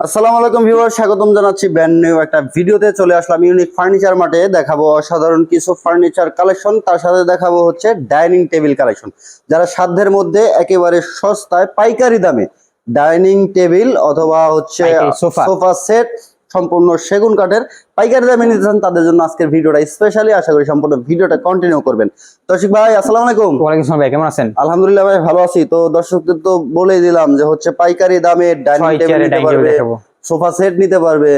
আসসালামু আলাইকুম ভিউয়ার স্বাগতম জানাচ্ছি ব্র্যান্ড নিউ একটা ভিডিওতে চলে আসলাম ইউনিক ফার্নিচার মাঠে দেখাবো অসাধারণ কিছু ফার্নিচার কালেকশন তার সাথে দেখাবো হচ্ছে ডাইনিং টেবিল কালেকশন যারা সাধ্যের মধ্যে একেবারে সস্তায় পাইকারি দামে ডাইনিং টেবিল অথবা হচ্ছে সোফা। সোফা সেট সম্পূর্ণ সেগুন কাঠের পাইকারি দামে নিতে চান তাদের জন্য আজকের ভিডিওটা স্পেশালি আশা করি সম্পূর্ণ ভিডিওটা কন্টিনিউ করবেন। দর্শক ভাই আসসালামু আলাইকুম। ওয়ালাইকুম আসসালাম ভাই কেমন আছেন? আলহামদুলিল্লাহ ভাই ভালো আছি। তো দর্শকদের তো বলেই দিলাম যে হচ্ছে পাইকারি দামে ডাইনিং টেবিল নিতে পারবে সোফা সেট নিতে পারবে।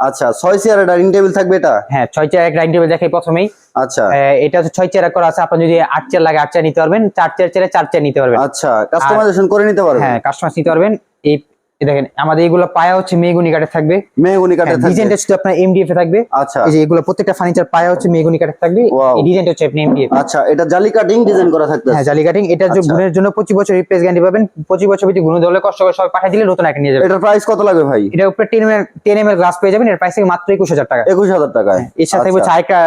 আচ্ছা ছয় চেয়ারে ডাইনিং টেবিল থাকবে এটা? হ্যাঁ ছয় চেয়ার এক ডাইনিং টেবিল দেখাই প্রথমেই। আচ্ছা। এটা হচ্ছে ছয় চেয়ার করা আছে। আপনি যদি আট চেয়ার লাগে আট চেয়ার নিতে পারবেন। চার চেয়ার চেয়ারে চার চেয়ার নিতে পারবেন। আচ্ছা কাস্টমাইজেশন করে নিতে পারবেন? হ্যাঁ কাস্টমার নিতে পারবেন। এই দেখেন আমাদের এগুলো পায়া হচ্ছে মেগুনি কাঠের থাকবে। মেহগুনি থাকবে। ডিজাইনটা হচ্ছে আপনার এমডিএফ এ থাকবে। আচ্ছা। এই যে এগুলো প্রত্যেকটা ফার্নিচার পায়া হচ্ছে মেগুনি কাঠের থাকবে. এই ডিজাইনটা হচ্ছে আপনি এমডিএফ আচ্ছা এটা জালি কাটিং ডিজাইন করা থাকবে হ্যাঁ জালি কাটিং এটার যে আচ্ছা। গুণের জন্য পঁচিশ বছর রিপ্লেস গ্যারান্টি পাবেন। পঁচিশ বছর ভিতরে গুণ ধরলে কষ্ট করে সবাই পাঠিয়ে দিলে নতুন একটা নিয়ে যাবেন। এটার প্রাইস কত লাগবে ভাই? এটা উপরে ten M L ten M glass পেয়ে যাবেন। এর প্রাইস থেকে মাত্র একুশ হাজার টাকা। একুশ হাজার টাকায়। এর সাথে আচ্ছা, হচ্ছে আরেকটা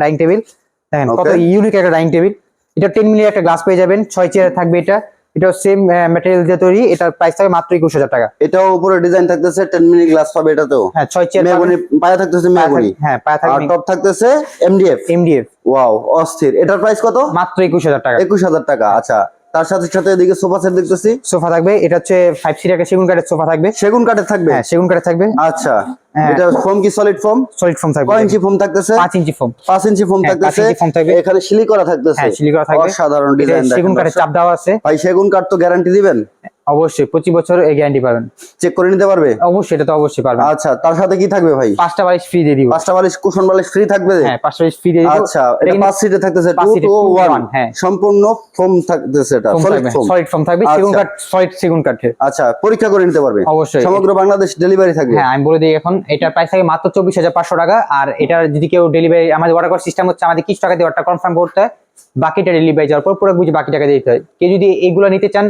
ডাইনিং টেবিল দেখেন কত ইউনিক একটা ডাইনিং টেবিল এটা টেন মিলি একটা গ্লাস পেয়ে যাবেন। ছয় চেয়ার থাকবে এটা। এটা সেম ম্যাটেরিয়াল দিয়ে তৈরি। এটার প্রাইস থাকবে মাত্র একুশ হাজার টাকা। এটাও উপরে ডিজাইন থাকতেছে টেন মিনিট গ্লাস পাবে এটাতেও। হ্যাঁ ছয় চেয়ার মেহগুনি পায়া থাকতেছে মেহগুনি। হ্যাঁ পায়া আর টপ থাকতেছে এমডিএফ এমডিএফ ওয়াও অস্থির। এটার প্রাইস কত? মাত্র একুশ হাজার টাকা। একুশ হাজার টাকা আচ্ছা। তার সাথে সাথে এদিকে সোফা সেট দেখতেছি। সোফা থাকবে এটা হচ্ছে ফাইভ সিট একটা সেগুন কাঠের সোফা থাকবে। সেগুন কাঠের থাকবে? হ্যাঁ সেগুন কাঠের থাকবে। আচ্ছা। এটা ফোম কি সলিড ফোম? সলিড ফোম থাকবে। কয় ইঞ্চি ফোম থাকতেছে? 5 ইঞ্চি ফোম। 5 ইঞ্চি ফোম হ্যাঁ, থাকতেছে। এখানে সিলি করা থাকতেছে। হ্যাঁ সিলি করা থাকবে। অসাধারণ ডিজাইন সেগুন কাঠের চাপ দেওয়া আছে। ভাই সেগুন কাঠ তো গ্যারান্টি দিবেন? অবশ্যই পঁচিশ বছর এই গ্যারান্টি পাবেন। চেক করে নিতে পারবে? অবশ্যই এটা তো অবশ্যই পারবেন। আচ্ছা তার সাথে কি থাকবে ভাই? পাঁচটা বালিশ ফ্রি দিয়ে দিব। পাঁচটা বালিশ কুশন বালিশ ফ্রি থাকবে? হ্যাঁ পাঁচটা বালিশ ফ্রি দিয়ে দিব। আচ্ছা এটা পাঁচ সিটে থাকতেছে পাঁচ টু seat এ টু ওয়ান হ্যাঁ। সম্পূর্ণ ফোম থাকতেছে এটা সলিড ফোম সলিড ফোম থাকবে। সেগুন কাঠ সলিড সেগুন কাঠের আচ্ছা পরীক্ষা করে নিতে পারবে। অবশ্যই। সমগ্র বাংলাদেশ ডেলিভারি থাকবে। হ্যাঁ আমি বলে দিই এখন এটা প্রাইস থাকে মাত্র চব্বিশ হাজার পাঁচশো টাকা আর এটার যদি কেউ ডেলিভারি আমাদের অর্ডার করার সিস্টেম হচ্ছে আমাদের কিছু টাকা দিয়ে অর্ডার কনফার্ম করতে হয় বাকিটা ডেলিভারি যাওয়ার পর পুরো বুঝে বাকি টাকা দিতে হয়। কেউ যদি এইগুলো নিতে চান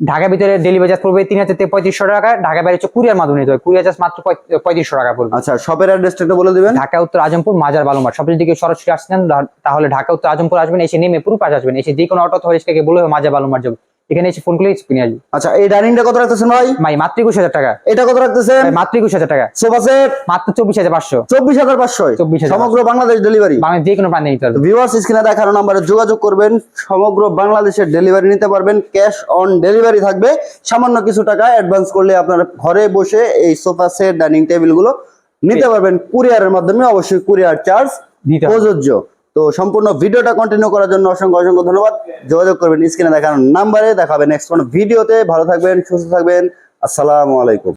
ঢাকা ভিতরে ডেলিভারি চার্জ পড়বে তিন হাজার থেকে পঁয়ত্রিশশো টাকা ঢাকা বাইরে হচ্ছে কুরিয়ার মাধ্যমে নিতে হবে। কুরিয়ার চার্জ মাত্র পঁয়- পঁয়ত্রিশশো টাকা পড়বে। আচ্ছা শপের অ্যাড্রেসটা বলে দেবেন। ঢাকা উত্তর আজমপুর মাজার বালুমার। সব যদি কেউ সরাসরি আসছেন তাহলে ঢাকা উত্তর আজমপুর আসবেন এসে নেমে পুরো পাশে আসবেন। এসে যে কোনো অটো ধরে বলে মাজার বালুমার যাবে। এখানে এসে ফোন করলে কিনে আসবে। আচ্ছা এই ডাইনিংটা কত রাখতেছেন ভাই? ভাই মাত্র একুশ হাজার টাকা। এটা কত রাখতেছেন? মাত্র একুশ হাজার টাকা। Sofa set? মাত্র চব্বিশ হাজার পাঁচশো। চব্বিশ হাজার পাঁচশো। 24,500 সমগ্র বাংলাদেশ ডেলিভারি বাংলাদেশ যে কোনো প্রান্তে নিতে ভিউয়ার্স স্ক্রিনে দেখানো নাম্বারে যোগাযোগ করবেন। সমগ্র বাংলাদেশের ডেলিভারি নিতে পারবেন। ক্যাশ অন ডেলিভারি থাকবে। সামান্য কিছু টাকা অ্যাডভান্স করলে আপনার ঘরে বসে এই সোফা সেট ডাইনিং টেবিলগুলো নিতে পারবেন। কুরিয়ারের মাধ্যমে অবশ্যই কুরিয়ার চার্জ প্রযোজ্য। তো সম্পূর্ণ ভিডিওটা কন্টিনিউ করার জন্য অসংখ্য অসংখ্য ধন্যবাদ। যোগাযোগ করবেন স্ক্রিনে দেখানোর নাম্বারে দেখাবেন নেক্সট কোনো ভিডিওতে ভালো থাকবেন, সুস্থ থাকবেন। আসসালামু আলাইকুম।